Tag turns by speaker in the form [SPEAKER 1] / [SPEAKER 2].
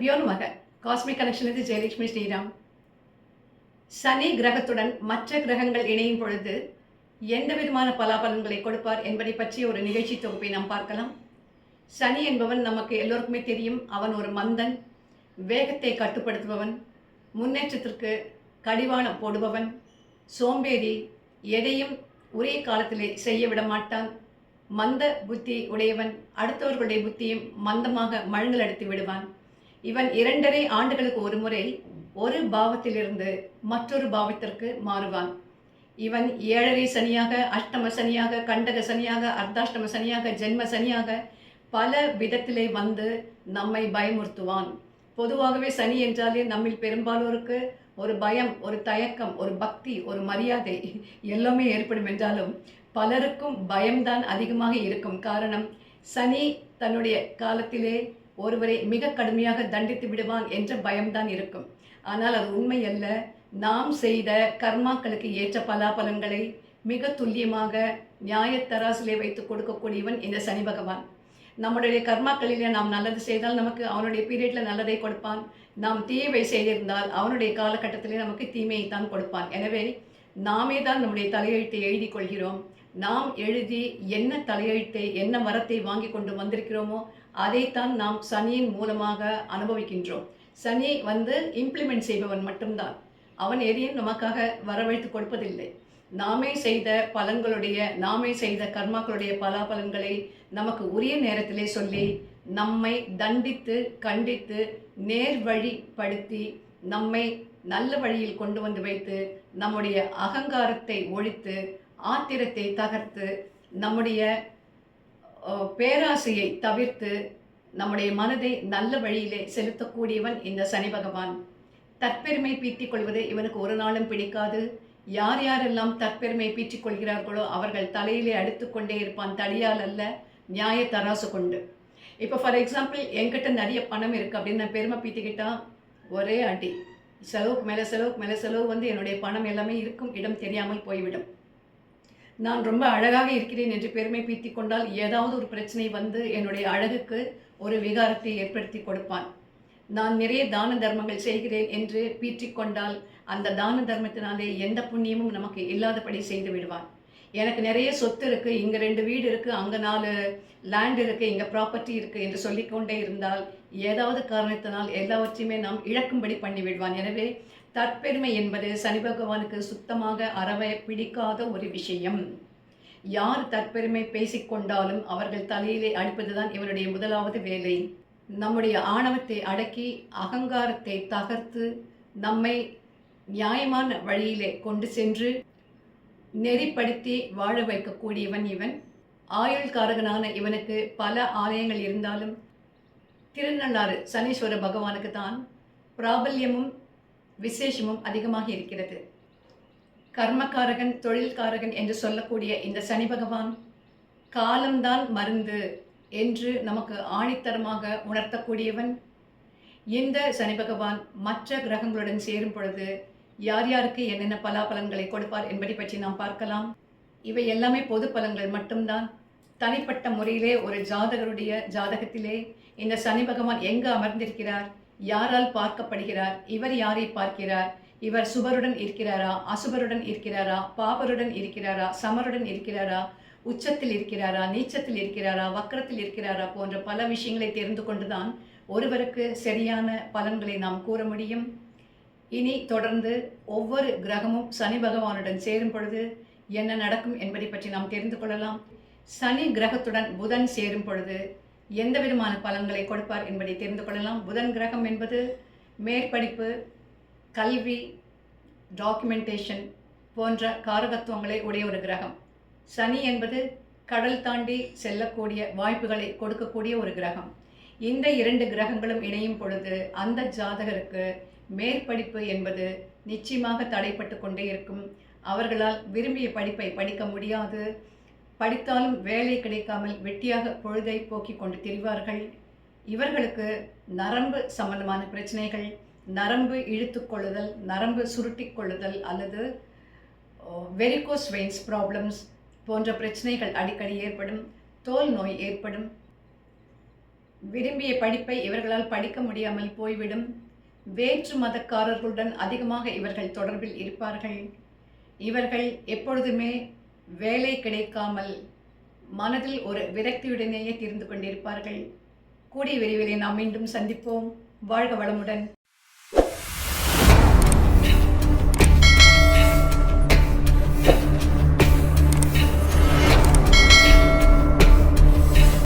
[SPEAKER 1] குருபியோ நமக காஸ்மிக் கனெக்ஷனிலிருந்து ஜெயலட்சுமி ஸ்ரீராம். சனி கிரகத்துடன் மற்ற கிரகங்கள் இணையும் பொழுது எந்த விதமான பலாபலன்களை கொடுப்பார் என்பதை பற்றி ஒரு நிகழ்ச்சி தொகுப்பை நாம் பார்க்கலாம். சனி என்பவன் நமக்கு எல்லோருக்குமே தெரியும். அவன் ஒரு மந்தன் வேகத்தை கட்டுப்படுத்துபவன் முன்னேற்றத்திற்கு கடிவாளம் போடுபவன் சோம்பேறி எதையும் ஒரே காலத்திலே செய்ய விட மாட்டான் மந்த புத்தி உடையவன் அடுத்தவர்களுடைய புத்தியும் மந்தமாக மழுங்கலடித்து விடுவான். இவன் இரண்டரை ஆண்டுகளுக்கு ஒரு முறை ஒரு பாவத்திலிருந்து மற்றொரு பாவத்திற்கு மாறுவான். இவன் ஏழரை சனியாக அஷ்டம சனியாக கண்டக சனியாக அர்த்தாஷ்டம சனியாக ஜென்ம சனியாக பல விதத்திலே வந்து நம்மை பயமுறுத்துவான். பொதுவாகவே சனி என்றாலே நம்மில் பெரும்பாலோருக்கு ஒரு பயம் ஒரு தயக்கம் ஒரு பக்தி ஒரு மரியாதை எல்லாமே ஏற்படும் என்றாலும் பலருக்கும் பயம்தான் அதிகமாக இருக்கும். காரணம் சனி தன்னுடைய காலத்திலே ஒருவரை மிக கடுமையாக தண்டித்து விடுவான் என்ற பயம்தான் இருக்கும். ஆனால் அது உண்மை அல்ல நாம் செய்த கர்மாக்களுக்கு ஏற்ற பலாபலன்களை மிக துல்லியமாக நியாயத்தராசிலே வைத்து கொடுக்கக்கூடியவன் இந்த சனி பகவான். நம்முடைய கர்மாக்களிலே நாம் நல்லது செய்தால் நமக்கு அவனுடைய பீரியட்ல நல்லதை கொடுப்பான். நாம் தீயவை செய்திருந்தால் அவனுடைய காலகட்டத்திலே நமக்கு தீமையை தான் கொடுப்பான். எனவே நாமே தான் நம்முடைய தலையெழுத்தை எழுதி கொள்கிறோம். நாம் எழுதி என்ன தலையெழுத்தை என்ன மரத்தை வாங்கி கொண்டு வந்திருக்கிறோமோ அதைத்தான் நாம் சனியின் மூலமாக அனுபவிக்கின்றோம். சனி வந்து இம்ப்ளிமெண்ட் செய்பவன் மட்டும்தான். அவன் எதையும் நமக்காக வரவழைத்து கொடுப்பதில்லை. நாமே செய்த பலன்களுடைய நாமே செய்த கர்மாக்களுடைய பலாபலன்களை நமக்கு உரிய நேரத்திலே சொல்லி நம்மை தண்டித்து கண்டித்து நேர் வழிப்படுத்தி நம்மை நல்ல வழியில் கொண்டு வந்து வைத்து நம்முடைய அகங்காரத்தை ஒழித்து ஆத்திரத்தை தகர்த்து நம்முடைய பேராசையை தவிர்த்து நம்முடைய மனதை நல்ல வழியிலே செலுத்தக்கூடியவன் இந்த சனி பகவான். தற்பெருமை பீற்றிக் கொள்வது இவனுக்கு ஒரு நாளும் பிடிக்காது. யார் யாரெல்லாம் தற்பெருமை பீற்றிக் கொள்கிறார்களோ அவர்கள் தலையிலே அடுத்துக்கொண்டே இருப்பான் தடியால் அல்ல நியாய தராசு கொண்டு. இப்போ ஃபார் எக்ஸாம்பிள் என்கிட்ட நிறைய பணம் இருக்குது அப்படின்னு நான் பெருமை பீத்திக்கிட்டா ஒரே அடி. செலவுக்கு மேலே செலவுக்கு மேலே செலவு வந்து என்னுடைய பணம் எல்லாமே இருக்கும் இடம் தெரியாமல் போய்விடும். நான் ரொம்ப அழகாக இருக்கிறேன் என்று பெருமை பீத்திக் கொண்டால் ஏதாவது ஒரு பிரச்சனை வந்து என்னுடைய அழகுக்கு ஒரு விகாரத்தை ஏற்படுத்தி கொடுப்பான். நான் நிறைய தான தர்மங்கள் செய்கிறேன் என்று பீற்றிக் கொண்டால் அந்த தான தர்மத்தினாலே எந்த புண்ணியமும் நமக்கு இல்லாதபடி செய்து விடுவான். எனக்கு நிறைய சொத்து இருக்குது இங்கே ரெண்டு வீடு இருக்குது அங்கே நாலு லேண்ட் இருக்குது இங்கே ப்ராப்பர்ட்டி இருக்குது என்று சொல்லிக்கொண்டே இருந்தால் ஏதாவது காரணத்தினால் எல்லாவற்றையுமே நாம் இழக்கும்படி பண்ணி விடுவான் எனவே தற்பெருமை என்பது சனி பகவானுக்கு சுத்தமாக அறவே பிடிக்காத ஒரு விஷயம். யார் தற்பெருமை பேசிக்கொண்டாலும் அவர்கள் தலையிலே அடிப்பதுதான் இவனுடைய முதலாவது வேலை. நம்முடைய ஆணவத்தை அடக்கி அகங்காரத்தை தகர்த்து நம்மை நியாயமான வழியிலே கொண்டு சென்று நெறிப்படுத்தி வாழ வைக்கக்கூடியவன் இவன். ஆயுள்காரகனான இவனுக்கு பல ஆலயங்கள் இருந்தாலும் திருநள்ளாறு சனீஸ்வர பகவானுக்கு தான் பிராபல்யமும் விசேஷமும் அதிகமாக இருக்கிறது. கர்மக்காரகன் தொழில்காரகன் என்று சொல்லக்கூடிய இந்த சனி பகவான் காலம்தான் மருந்து என்று நமக்கு ஆணித்தரமாக உணர்த்தக்கூடியவன். இந்த சனி பகவான் மற்ற கிரகங்களுடன் சேரும் பொழுது யார் யாருக்கு என்னென்ன பலாபலன்களை கொடுப்பார் என்பதை பற்றி நாம் பார்க்கலாம். இவை எல்லாமே பொது பலன்கள் மட்டும்தான். தனிப்பட்ட முறையிலே ஒரு ஜாதகருடைய ஜாதகத்திலே இந்த சனி பகவான் எங்கு அமர்ந்திருக்கிறார் யாரால் பார்க்கப்படுகிறார்? இவர் யாரை பார்க்கிறார்? இவர் சுபருடன் இருக்கிறாரா? அசுபருடன் இருக்கிறாரா? பாபருடன் இருக்கிறாரா? சமருடன் இருக்கிறாரா? உச்சத்தில் இருக்கிறாரா? நீச்சத்தில் இருக்கிறாரா? வக்கரத்தில் இருக்கிறாரா? போன்ற பல விஷயங்களை தெரிந்து கொண்டுதான் ஒருவருக்கு சரியான பலன்களை நாம் கூற முடியும். இனி தொடர்ந்து ஒவ்வொரு கிரகமும் சனி பகவானுடன் சேரும் பொழுது என்ன நடக்கும் என்பதை பற்றி நாம் தெரிந்து கொள்ளலாம். சனி கிரகத்துடன் புதன் சேரும் பொழுது எந்த விதமான பலன்களை கொடுப்பார் என்பதை தெரிந்து கொள்ளலாம். புதன் கிரகம் என்பது மேற்படிப்பு கல்வி டாக்குமெண்டேஷன் போன்ற காரகத்துவங்களை உடைய ஒரு கிரகம். சனி என்பது கடல் தாண்டி செல்லக்கூடிய வாய்ப்புகளை கொடுக்கக்கூடிய ஒரு கிரகம். இந்த இரண்டு கிரகங்களும் இணையும் பொழுது அந்த ஜாதகருக்கு மேற்படிப்பு என்பது நிச்சயமாக தடைப்பட்டு கொண்டே இருக்கும். அவர்களால் விரும்பிய படிப்பை படிக்க முடியாது. படித்தாலும் வேலை கிடைக்காமல் வெட்டியாக பொழுதை போக்கிக் கொண்டு திரிவார்கள். இவர்களுக்கு நரம்பு சம்பந்தமான பிரச்சனைகள் நரம்பு இழுத்துக்கொள்ளுதல் நரம்பு சுருட்டிக்கொள்ளுதல் அல்லது வெரிகோஸ் வெயின்ஸ் ப்ராப்ளம்ஸ் போன்ற பிரச்சனைகள் அடிக்கடி ஏற்படும் தோல் நோய் ஏற்படும். விரும்பிய படிப்பை இவர்களால் படிக்க முடியாமல் போய்விடும். வேற்று மதக்காரர்களுடன் அதிகமாக இவர்கள் தொடர்பில் இருப்பார்கள். இவர்கள் எப்பொழுதுமே வேலை கிடைக்காமல் மனதில் ஒரு விரக்தியுடனேயே தீர்ந்து கொண்டிருப்பார்கள். கூடிய விரைவில் நாம் மீண்டும் சந்திப்போம். வாழ்க வளமுடன்.